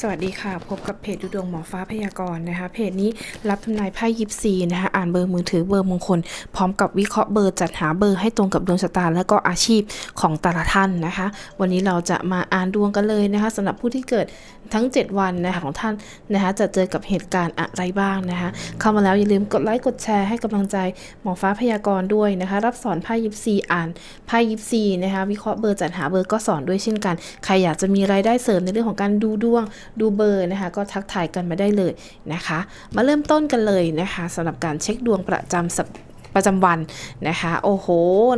สวัสดีค่ะ พบกับเพจดูดวงหมอฟ้าพยากรณ์นะคะเพจนี้รับทำนายไพ่ยิปซีนะคะอ่านเบอร์มือถือเบอร์มงคล พร้อมกับวิเคราะห์เบอร์จัดหาเบอร์ให้ตรงกับดวงชะตาและก็อาชีพของแต่ละท่านนะคะ วันนี้เราจะมาอ่านดวงกันเลยนะคะสำหรับผู้ที่เกิดทั้ง 7 วันนะคะของท่านนะคะจะเจอกับเหตุการณ์อะไรบ้างนะคะเข้ามาแล้วอย่าลืมกดไลค์กดแชร์ให้กำลังใจหมอฟ้าพยากรณ์ด้วยนะคะ รับสอนไพ่ยิปซีอ่านไพ่ยิปซีนะคะวิเคราะห์เบอร์จัดหาเบอร์ก็สอนด้วยเช่นกัน ใครอยากจะมีรายได้เสริมในเรื่องของการดูดวงดูเบอร์นะคะ ก็ทักทายกันมาได้เลยนะคะ มาเริ่มต้นกันเลยนะคะสำหรับการเช็คดวงประจำสัป ประจำวันนะคะโอ้โห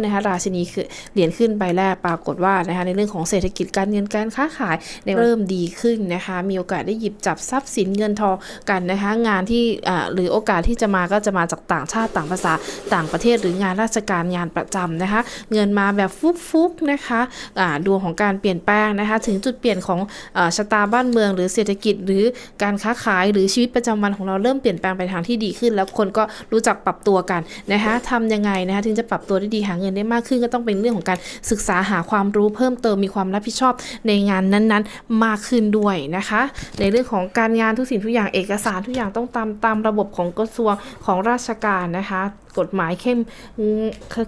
นะคะราชินีคือเหรียญขึ้นใบแรกปรากฏว่านะคะในเรื่องของเศรษฐกิจการเงินการค้าขายเริ่มดีขึ้นนะคะมีโอกาสได้หยิบจับทรัพย์สินเงินทองกันนะคะงานที่หรือโอกาสที่จะมาก็จะมาจากต่างชาติต่างภาษาต่างประเทศหรืองานราชการงานประจำนะคะเงินมาแบบฟุกๆนะคะดวงของการเปลี่ยนแปลงนะคะถึงจุดเปลี่ยนของอชะตาบ้านเมืองหรือเศรษฐกิจหรือการค้าขายหรือชีวิตประจำวันของเราเริ่มเปลี่ยนแปลงไปทางที่ดีขึ้น แล้วคนก็รู้จักปรับตัวกันนะคะทำยังไงนะคะถึงจะปรับตัวได้ดีหาเงินได้มากขึ้นก็ต้องเป็นเรื่องของการศึกษาหาความรู้เพิ่มเติมมีความรับผิดชอบในงานนั้นๆ มากขึ้นด้วยนะคะ ในเรื่องของการงานทุกสิ่งทุกอย่างเอกสารทุกอย่างต้องตามตามระบบของกระทรวงของราชการนะคะ กฎหมายเข้ม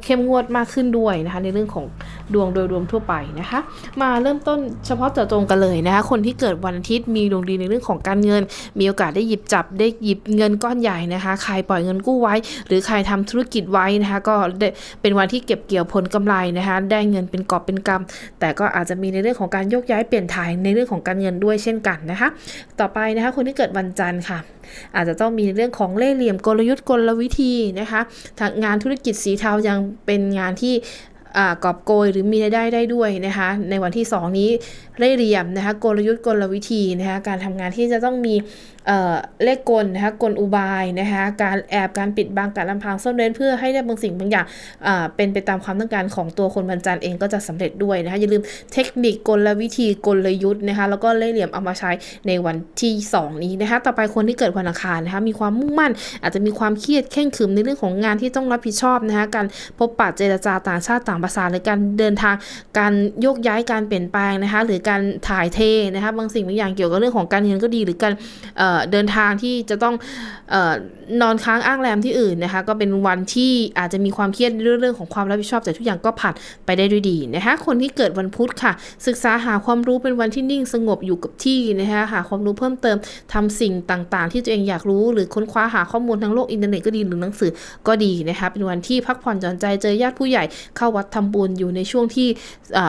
เข้มงวดมากขึ้นด้วยนะคะในเรื่องของดวงโดยรวมทั่วไปนะคะ มาเริ่มต้นเฉพาะเจาะจงกันเลยนะคะคนที่เกิดวันอาทิตย์มีดวงดีในเรื่องของการเงิน มีโอกาสได้หยิบจับได้หยิบเงินก้อนใหญ่นะคะใครปล่อยเงินกู้ไว้ หรือใครทำธุรกิจไว้นะคะก็เป็นวันที่เก็บเกี่ยวผลกำไรนะคะได้เงินเป็นกอบเป็นกำแต่ก็อาจจะมีในเรื่องของการโยกย้ายเปลี่ยนถ่ายในเรื่องของการเงินด้วยเช่นกันนะคะ ต่อไปนะคะคนที่เกิดวันจันทร์ค่ะ อาจจะต้องมีเรื่องของเล่ห์เหลี่ยมกลยุทธ์กลวิธีนะคะทางงานธุรกิจสีเทายังเป็นงานที่ กอบโกยหรือมีรายได้ได้ด้วยนะคะ ในวันที่ 2 นี้เล่เหลี่ยมนะคะกลยุทธ์กลวิธีนะคะการทำงานที่จะต้องมีเอ่อเลขกลนะคะกลอุบายนะคะการแอบการปิดบังการลำพรางซ่อนเร้นเพื่อให้ได้บางสิ่งบางอย่างเป็นไปตามความต้องการของตัวคนบรรจันเองก็จะสำเร็จด้วยนะคะอย่าลืมเทคนิคกลวิธีกลยุทธ์นะคะแล้วก็เล่เหลี่ยมเอามาใช้ในวันที่ 2 นี้นะคะต่อไปคนที่เกิดวันอังคารนะคะมีความมุ่งมั่น อาจจะมีความเครียดเข่งขึมในเรื่องของงานที่ต้องรับผิดชอบนะคะการพบปะเจรจาต่างชาติต่างภาษาหรือการเดินทางการโยกย้ายการเปลี่ยนแปลงนะคะ หรือการถ่ายเทนะคะบางสิ่งบางอย่างเกี่ยวกับเรื่องของการเงินก็ดี หรือการเเดินทางที่จะต้องออนอนค้างอ้างแรมที่อื่นนะคะ ก็เป็นวันที่อาจจะมีความเครียดเรื่องของความรับผิดชอบ แต่ทุกอย่างก็ผ่านไปได้ด้วยดีนะคะคนที่เกิดวันพุธค่ะ ศึกษาหาความรู้เป็นวันที่นิ่งสงบอยู่กับที่นะคะหาความรู้เพิ่มเติมทำสิ่งต่างๆ ที่ตัวเองอยากรู้ หรือค้นคว้าหาข้อมูลทางโลกอินเทอร์เน็ตก็ดีหรือหนังสือก็ดีนะคะเป็นวันที่พักผ่อนหย่อนใจเจอญาติผู้ใหญ่เข้าวัดทำบุญอยู่ในช่วงที่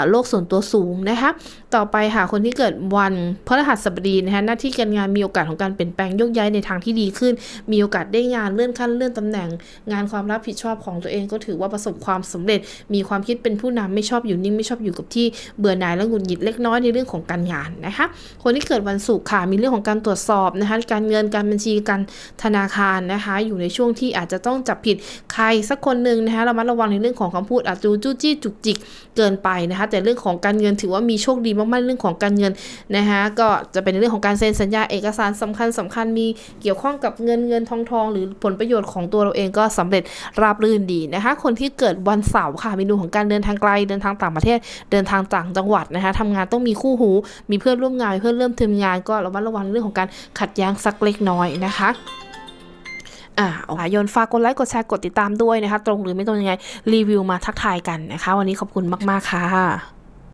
โลกส่วนตัวสูงนะคะ ต่อไปค่ะคนที่เกิดวันพฤหัสบดีนะคะหน้าที่การงานมีโอกาสของการเปลี่ยนแปลงยกย้ายในทางที่ดีขึ้น มีโอกาสได้งานเลื่อนขั้นเลื่อนตำแหน่ง งานความรับผิดชอบของตัวเองก็ถือว่าประสบความสำเร็จ มีความคิดเป็นผู้นำไม่ชอบอยู่นิ่งไม่ชอบอยู่กับที่เบื่อหน่ายและหงุดหงิดเล็กน้อยในเรื่องของการงานนะคะคนที่เกิดวันศุกร์ค่ะมีเรื่องของการตรวจสอบนะคะการเงินการบัญชีการธนาคารนะคะอยู่ในช่วงที่อาจจะต้องจับผิดใครสักคนหนึ่งนะคะเรามาระวังในเรื่องของคำพูดอาจจะจู้จี้จุกจิกเกินไปนะคะแต่เรื่องของการเงินถือว่ามีโชคดีมากๆเรื่องของการเงินนะคะก็จะเป็นเรื่องของการเซ็นสัญญาเอกสารสำคัญสำคัญมีเกี่ยวข้องกับเงินเงินทองทองหรือผลประโยชน์ของตัวเราเองก็สำเร็จราบรื่นดีนะคะ คนที่เกิดวันเสาร์ค่ะมีดวงของการเดินทางไกลเดินทางต่างประเทศเดินทางต่างจังหวัดนะคะทำงานต้องมีคู่หู มีเพื่อนร่วมงานเพื่อนเริ่มทำงานก็ระมัดระวังเรื่องของการขัดแย้งสักเล็กน้อยนะคะอ่าอาล่ะโยนฝากกดไลค์กดแชร์กดติดตามด้วยนะคะ ตรงหรือไม่ตรงยังไงรีวิวมาทักทายกันนะคะ วันนี้ขอบคุณมาก ๆ ค่ะ